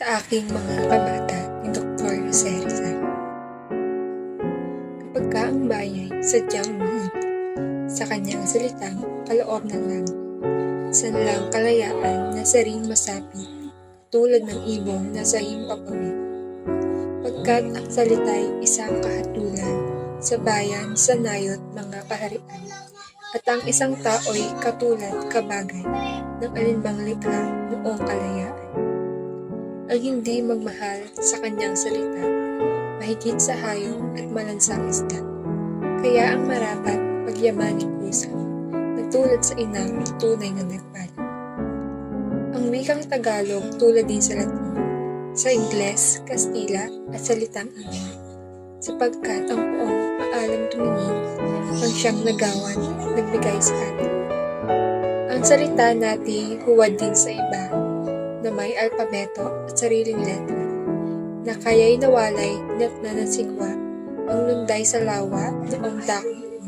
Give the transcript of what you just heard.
sa aking mga kabata ni Dr. Jose Rizal. Kapag ka ang bayay sadyang mahal, sa kanyang salitang kaloob ng langit, sanlang kalayaan na sa ring masapit, tulad ng ibong na sa himpapawid. Pagkat ang salita'y isang kahatulan sa bayan, sa nayot, mga kaharian, at ang isang tao'y katulad kabagay ng alinbang likha noong kalayaan. Ang hindi magmahal sa kanyang salita, mahigit sa hayop at malansang isda. Kaya ang marapat pagyamaning puso, nagtulad sa inang tunay na nagpala. Ang wikang Tagalog tulad din sa Latin, sa Ingles, Kastila at salitang Angel, sapagkat ang poong maalam tumingin ang siyang nagawan, nagbigay sa atin. Ang salita natin huwad din sa iba na may alpabeto at sariling letra na kaya'y nawalay at nanasingwa ang lunday sa lawa noong dakong